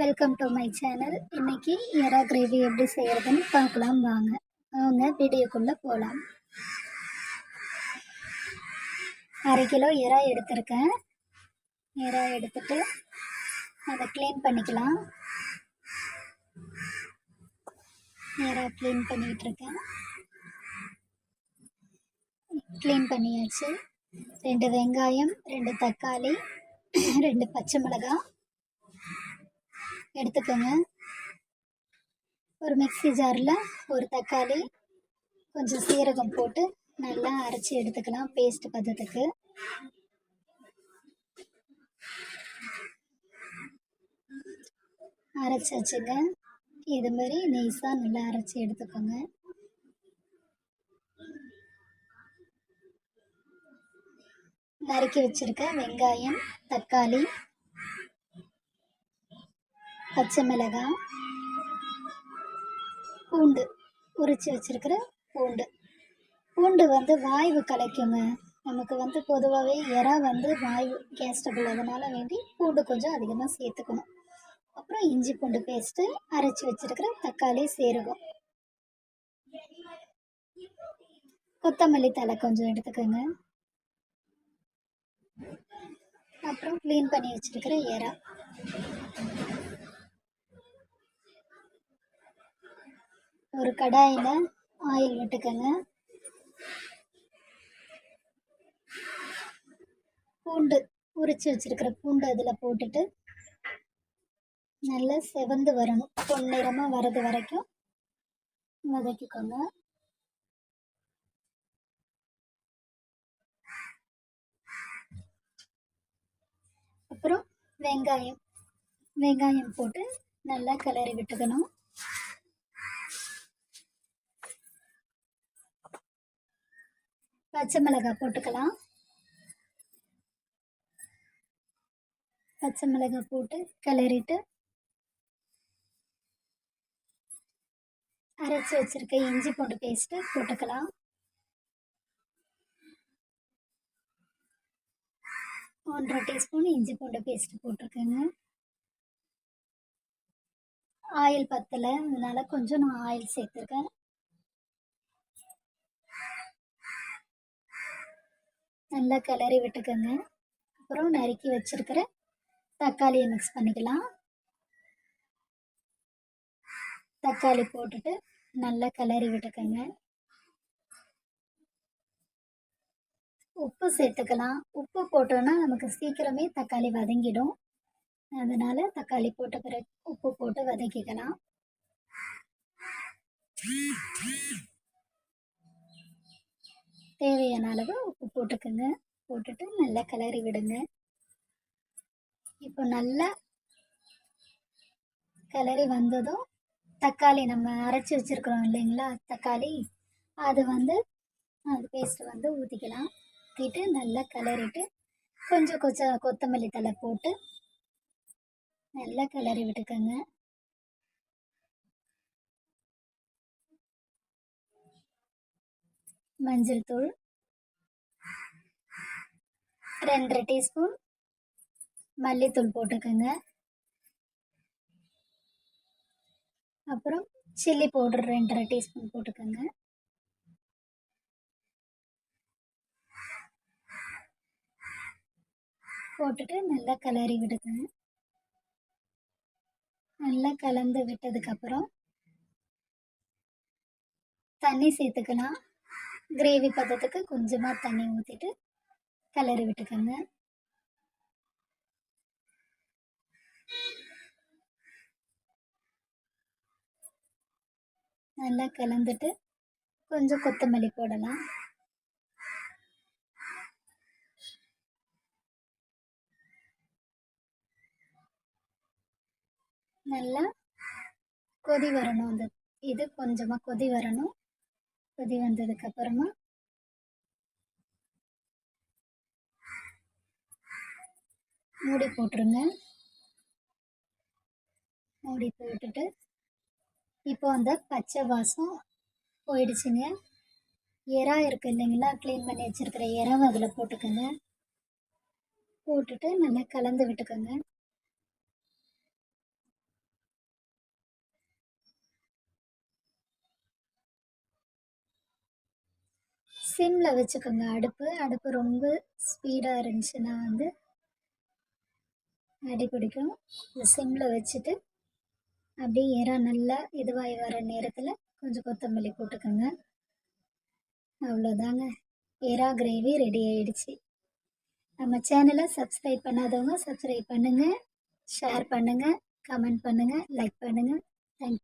Welcome to my channel இன்னைக்கு எறா gravy எப்படி செய்கிறதுன்னு பார்க்கலாம் வாங்க. அவங்க வீடியோக்குள்ளே போகலாம் அரை கிலோ எறா எடுத்திருக்கேன். எறா எடுத்துட்டு அதை க்ளீன் பண்ணிக்கலாம். எறா க்ளீன் பண்ணிகிட்டு இருக்கேன். க்ளீன் பண்ணியாச்சு. ரெண்டு வெங்காயம் ரெண்டு தக்காளி ரெண்டு பச்சை மிளகாய். எடுத்துக்கோங்க. ஒரு மிக்ஸி ஜாரில் ஒரு தக்காளி கொஞ்சம் சீரகம் போட்டு நல்லா அரைச்சி எடுத்துக்கலாம் பேஸ்ட் பதத்துக்கு. அரைச்சி வச்சுங்க இது மாதிரி நெய்ஸாக நல்லா அரைச்சி எடுத்துக்கோங்க. நறுக்கி வச்சிருக்க வெங்காயம் தக்காளி பச்சை மிளகாய் பூண்டு உரித்து வச்சுருக்கிற பூண்டு. பூண்டு வந்து வாய்வு கலைக்குங்க நமக்கு வந்து பொதுவாகவே எறா வந்து வாய்வு கேஸ் டபுள் அதனால் வேண்டி பூண்டு கொஞ்சம் அதிகமாக சேர்த்துக்கணும். அப்புறம் இஞ்சி பூண்டு பேஸ்ட்டு அரைச்சி வச்சிருக்கிற தக்காளி சீரகம். கொத்தமல்லி தலை கொஞ்சம் எடுத்துக்கோங்க. அப்புறம் க்ளீன் பண்ணி வச்சுருக்கிற எறா ஒரு கடாயில் ஆயில் விட்டுக்கோங்க. பூண்டு உரிச்சு வச்சிருக்கிற பூண்டு அதில் போட்டுட்டு நல்லா செவந்து வரணும். பொன்னிறமாக வரது வரைக்கும் வதக்கிக்கோங்க. அப்புறம் வெங்காயம். வெங்காயம் போட்டு நல்லா கிளறி விட்டுக்கணும். பச்சை மிளகாய் போட்டுக்கலாம். பச்சை மிளகாய் போட்டு கிளறிட்டு அரைச்சி வச்சிருக்க இஞ்சி பூண்டு பேஸ்ட்டு போட்டுக்கலாம். ஒன்றரை டீஸ்பூன் இஞ்சி பூண்டு பேஸ்ட்டு போட்டிருக்கேங்க. ஆயில் பத்தலை அதனால கொஞ்சம் நான் ஆயில் சேர்த்துருக்கேன். நல்லா கிளறி விட்டுக்கோங்க. அப்புறம் நறுக்கி வச்சிருக்கிற தக்காளியை மிக்ஸ் பண்ணிக்கலாம். தக்காளி போட்டுட்டு நல்லா கிளறி விட்டுக்கோங்க. உப்பு சேர்த்துக்கலாம். உப்பு போட்டோன்னா நமக்கு சீக்கிரமே தக்காளி வதங்கிடும். அதனால தக்காளி போட்ட பிறகு உப்பு போட்டு வதக்கிக்கலாம். தேவையான அளவு உப்பு போட்டுக்கோங்க. போட்டுட்டு நல்லா கிளறி விடுங்க. இப்போ நல்லா கிளறி வந்ததும் தக்காளி நம்ம அரைச்சி வச்சுருக்குறோம் இல்லைங்களா? தக்காளி. அது வந்து அது பேஸ்ட்டு வந்து ஊற்றிக்கலாம் ஊற்றிட்டு நல்லா கிளறிட்டு கொஞ்சம் கொஞ்சம் கொத்தமல்லி தலை போட்டு நல்லா கிளறி விட்டுக்கோங்க. மஞ்சள் தூள். ரெண்டரை டீஸ்பூன் மல்லித்தூள் போட்டுக்கோங்க. அப்புறம் சில்லி பவுடர் ரெண்டரை டீஸ்பூன் போட்டுக்கோங்க. போட்டுட்டு நல்லா கிளறி விடுங்க. நல்லா கலந்து விட்டதுக்கப்புறம் தண்ணி சேர்த்துக்கலாம். கிரேவி பதத்துக்கு கொஞ்சமாக தண்ணி ஊற்றிட்டு கிளறி விட்டுக்கோங்க. நல்லா கலந்துட்டு கொஞ்சம் கொத்தமல்லி போடலாம். நல்லா கொதி வரணும் அந்த இது கொஞ்சமாக கொதி வரணும். கொதி வந்ததுக்கப்புறமா மூடி போட்டுருங்க. மூடி போட்டுட்டு இப்போ அந்த பச்சை வாசம் போயிடுச்சுங்க. எறா இருக்குது இல்லைங்களா? க்ளீன் பண்ணி வச்சுருக்கிற எறாவை அதில் போட்டுக்கோங்க. போட்டுட்டு நல்லா கலந்து விட்டுக்கோங்க. சிம்மில் வச்சுக்கோங்க. அடுப்பு அடுப்பு ரொம்ப ஸ்பீடாக இருந்துச்சுன்னா வந்து அடி பிடிக்கும். சிம்மில் வச்சுட்டு அப்படியே இறா நல்லா இதுவாகி வர நேரத்தில் கொஞ்சம் கொத்தமல்லி போட்டுக்கோங்க. அவ்வளோதாங்க. எறா கிரேவி ரெடி ஆயிடுச்சு. நம்ம சேனலை சப்ஸ்கிரைப் பண்ணாதவங்க சப்ஸ்கிரைப் பண்ணுங்கள் ஷேர் பண்ணுங்கள் கமெண்ட் பண்ணுங்கள் லைக் பண்ணுங்கள் தேங்க்யூ